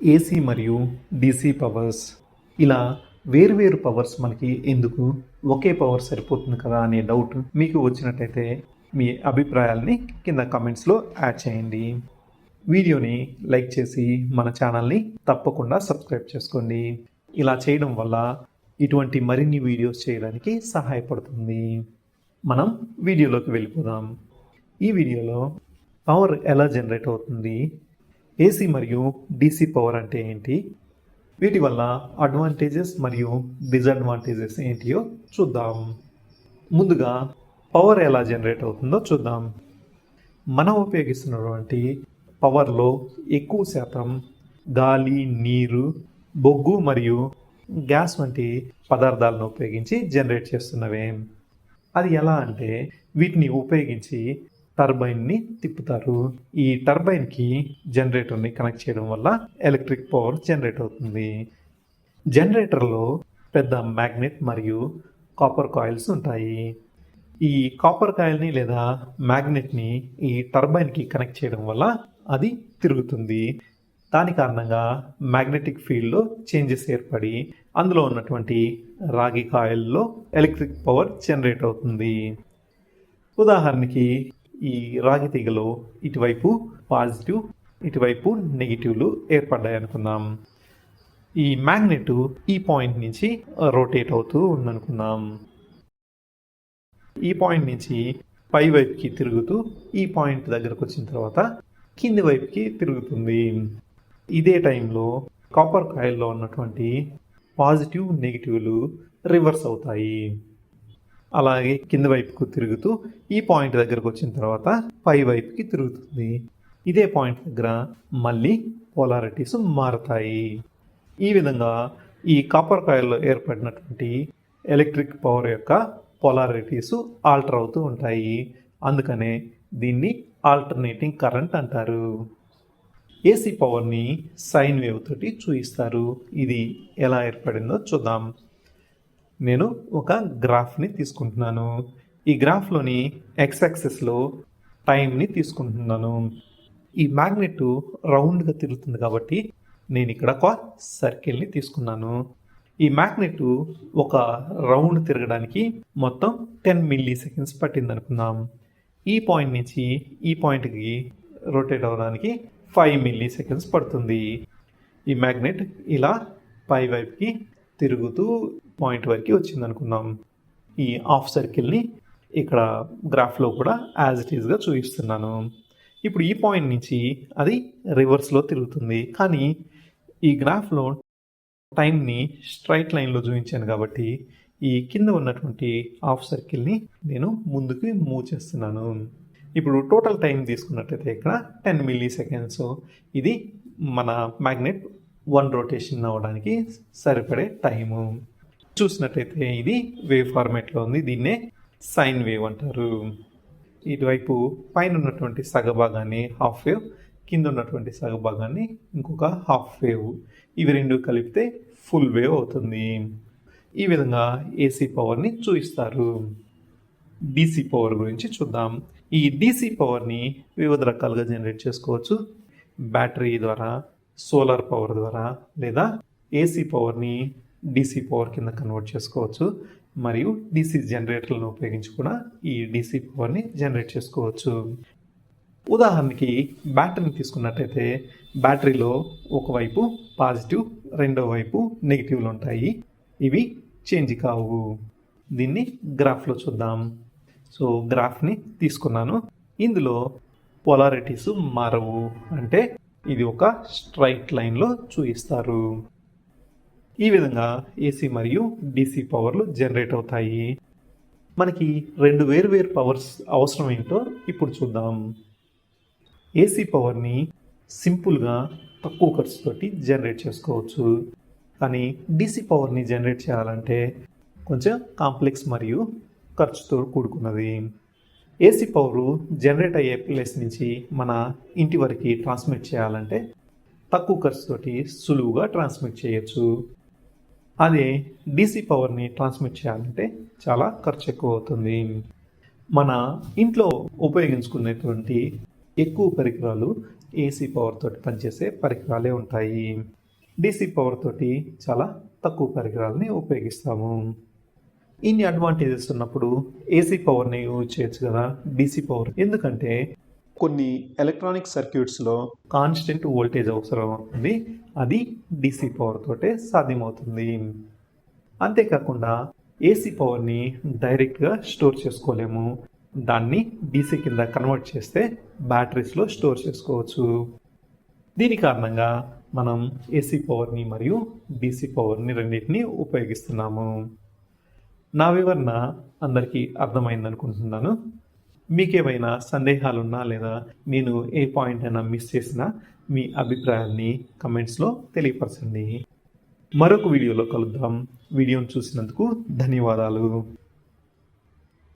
AC మరియు DC powers ఇలా వేరువేరు పవర్స్ మనకి ఎందుకు ఒకే పవర్ సరిపోతుంది కదా అనే డౌట్ మీకు వచ్చినట్టయితే మీ అభిప్రాయాల్ని కింద కామెంట్స్లో యాడ్ చేయండి. వీడియోని లైక్ చేసి మన ఛానల్ని తప్పకుండా సబ్స్క్రైబ్ చేసుకోండి. ఇలా చేయడం వల్ల ఇటువంటి మరిన్ని వీడియోస్ చేయడానికి సహాయపడుతుంది. మనం వీడియోలోకి వెళ్ళిపోదాం. ఈ వీడియోలో పవర్ ఎలా జనరేట్ అవుతుంది? ఏసీ మరియు డీసీ పవర్ అంటే ఏంటి? వీటి వల్ల అడ్వాంటేజెస్ మరియు డిసడ్వాంటేజెస్ ఏంటియో చూద్దాం. ముందుగా పవర్ ఎలా జనరేట్ అవుతుందో చూద్దాం. మనం ఉపయోగిస్తున్నటువంటి పవర్లో ఎక్కువ శాతం గాలి నీరు బొగ్గు మరియు గ్యాస్ వంటి పదార్థాలను ఉపయోగించి జనరేట్ చేస్తున్నవే. అది ఎలా అంటే వీటిని ఉపయోగించి టర్బైన్ని తిప్పుతారు. ఈ టర్బైన్కి జనరేటర్ని కనెక్ట్ చేయడం వల్ల ఎలక్ట్రిక్ పవర్ జనరేట్ అవుతుంది. జనరేటర్లో పెద్ద మ్యాగ్నెట్ మరియు కాపర్ కాయిల్స్ ఉంటాయి. ఈ కాపర్ కాయిల్ని లేదా మ్యాగ్నెట్ని ఈ టర్బైన్కి కనెక్ట్ చేయడం వల్ల అది తిరుగుతుంది. దాని కారణంగా మ్యాగ్నెటిక్ ఫీల్డ్లో చేంజెస్ ఏర్పడి అందులో ఉన్నటువంటి రాగి కాయిల్లో ఎలక్ట్రిక్ పవర్ జనరేట్ అవుతుంది. ఉదాహరణకి ఈ రాగి తీగలో ఇటువైపు పాజిటివ్ ఇటువైపు నెగిటివ్లు ఏర్పడ్డాయి అనుకుందాం. ఈ మ్యాగ్నెట్ ఈ పాయింట్ నుంచి రొటేట్ అవుతూ ఉందనుకుందాం. ఈ పాయింట్ నుంచి పై వైపుకి తిరుగుతూ ఈ పాయింట్ దగ్గరకు వచ్చిన తర్వాత కింది వైపుకి తిరుగుతుంది. ఇదే టైంలో కాపర్ కాయిల్లో ఉన్నటువంటి పాజిటివ్ నెగిటివ్లు రివర్స్ అవుతాయి. అలాగే కింద వైపుకు తిరుగుతూ ఈ పాయింట్ దగ్గరకు వచ్చిన తర్వాత పై వైపుకి తిరుగుతుంది. ఇదే పాయింట్ దగ్గర మళ్ళీ పోలారిటీస్ మారుతాయి. ఈ విధంగా ఈ కాపర్ కాయిల్లో ఏర్పడినటువంటి ఎలక్ట్రిక్ పవర్ యొక్క పోలారిటీస్ ఆల్టర్ అవుతూ ఉంటాయి. అందుకనే దీన్ని ఆల్టర్నేటింగ్ కరెంట్ అంటారు. ఏసీ పవర్ని సైన్ వేవ్ తోటి చూపిస్తారు ఇది ఎలా ఏర్పడిందో చూద్దాం. నేను ఒక గ్రాఫ్ని తీసుకుంటున్నాను. ఈ గ్రాఫ్లోని ఎక్స్ యాక్సెస్లో టైంని తీసుకుంటున్నాను. ఈ మ్యాగ్నెట్ రౌండ్గా తిరుగుతుంది కాబట్టి నేను ఇక్కడ ఒక సర్కిల్ని తీసుకున్నాను. ఈ మ్యాగ్నెట్ ఒక రౌండ్ తిరగడానికి మొత్తం టెన్ మిల్లీ సెకండ్స్ పట్టింది అనుకుందాం. ఈ పాయింట్ నుంచి ఈ పాయింట్కి రొటేట్ అవ్వడానికి ఫైవ్ మిల్లీ సెకండ్స్ పడుతుంది. ఈ మ్యాగ్నెట్ ఇలా పై వైపుకి తిరుగుతూ పాయింట్ వరకు వచ్చింది అనుకుందాం ఈ హాఫ్ సర్కిల్ని ఇక్కడ గ్రాఫ్లో కూడా యాజ్ ఇట్ ఈజ్గా చూపిస్తున్నాను. ఇప్పుడు ఈ పాయింట్ నుంచి అది రివర్స్లో తిరుగుతుంది. కానీ ఈ గ్రాఫ్లో టైంని స్ట్రైట్ లైన్లో చూపించాను కాబట్టి ఈ కింద ఉన్నటువంటి హాఫ్ సర్కిల్ని నేను ముందుకు మూవ్ చేస్తున్నాను. ఇప్పుడు టోటల్ టైం తీసుకున్నట్టయితే ఇక్కడ టెన్ మిల్లీ సెకండ్స్ ఇది మన మ్యాగ్నెట్ వన్ రొటేషన్ అవ్వడానికి సరిపడే టైము. చూసినట్టయితే ఇది వేవ్ ఫార్మేట్లో ఉంది. దీన్నే సైన్ వేవ్ అంటారు. ఇటువైపు పైన ఉన్నటువంటి సగభాగాన్ని హాఫ్ వేవ్ కింద ఉన్నటువంటి సగభాగాన్ని ఇంకొక హాఫ్ వేవ్ ఇవి రెండు కలిపితే ఫుల్ వేవ్ అవుతుంది. ఈ విధంగా ఏసీ పవర్ని చూపిస్తారు. డీసీ పవర్ గురించి చూద్దాం. ఈ డీసీ పవర్ని వివిధ రకాలుగా జనరేట్ చేసుకోవచ్చు. బ్యాటరీ ద్వారా సోలార్ పవర్ ద్వారా లేదా ఏసీ పవర్ని డీసీ పవర్ కింద కన్వర్ట్ చేసుకోవచ్చు. మరియు డీసీ జనరేటర్లను ఉపయోగించి కూడా ఈ డీసీ పవర్ని జనరేట్ చేసుకోవచ్చు. ఉదాహరణకి బ్యాటరీని తీసుకున్నట్టయితే బ్యాటరీలో ఒకవైపు పాజిటివ్ రెండో వైపు నెగిటివ్లు ఉంటాయి. ఇవి చేంజ్ కావు. దీన్ని గ్రాఫ్లో చూద్దాం. సో గ్రాఫ్ని తీసుకున్నాను. ఇందులో పొలారిటీస్ మారవు. అంటే ఇది ఒక స్ట్రైట్ లైన్లో చూపిస్తారు. ఈ విధంగా ఏసీ మరియు డీసీ పవర్లు జనరేట్ అవుతాయి. మనకి రెండు వేరు వేరు పవర్స్ అవసరం ఏంటో ఇప్పుడు చూద్దాం. ఏసీ పవర్ని సింపుల్గా తక్కువ ఖర్చుతోటి జనరేట్ చేసుకోవచ్చు. కానీ డీసీ పవర్ని జనరేట్ చేయాలంటే కొంచెం కాంప్లెక్స్ మరియు ఖర్చుతో కూడుకున్నది. ఏసీ పవరు జనరేట్ అయ్యే ప్లేస్ నుంచి మన ఇంటి వరకు ట్రాన్స్మిట్ చేయాలంటే తక్కువ ఖర్చుతోటి సులువుగా ట్రాన్స్మిట్ చేయొచ్చు. అదే డీసీ పవర్ని ట్రాన్స్మిట్ చేయాలంటే చాలా ఖర్చు ఎక్కువ అవుతుంది. మన ఇంట్లో ఉపయోగించుకునేటువంటి ఎక్కువ పరికరాలు ఏసీ పవర్ తోటి పనిచేసే పరికరాలే ఉంటాయి. డీసీ పవర్ తోటి చాలా తక్కువ పరికరాలని ఉపయోగిస్తాము. ఇన్ని అడ్వాంటేజెస్ ఉన్నప్పుడు ఏసీ పవర్ని యూజ్ చేయొచ్చు కదా డీసీ పవర్ ఎందుకంటే కొన్ని ఎలక్ట్రానిక్ సర్క్యూట్స్లో కాన్స్టెంట్ వోల్టేజ్ అవసరం అవుతుంది అది డీసీ పవర్ తోటే సాధ్యమవుతుంది. అంతేకాకుండా ఏసీ పవర్ని డైరెక్ట్గా స్టోర్ చేసుకోలేము. దాన్ని డీసీ కింద కన్వర్ట్ చేస్తే బ్యాటరీస్లో స్టోర్ చేసుకోవచ్చు. దీని కారణంగా మనం ఏసీ పవర్ని మరియు డీసీ పవర్ని రెండింటిని ఉపయోగిస్తున్నాము. నా వివరణ అందరికీ అర్థమైందనుకుంటున్నాను. మీకేమైనా సందేహాలున్నా లేదా నేను ఏ పాయింట్ అయినా మిస్ చేసినా మీ అభిప్రాయాన్ని కమెంట్స్లో తెలియపరచండి. మరొక వీడియోలో కలుద్దాం. వీడియోను చూసినందుకు ధన్యవాదాలు.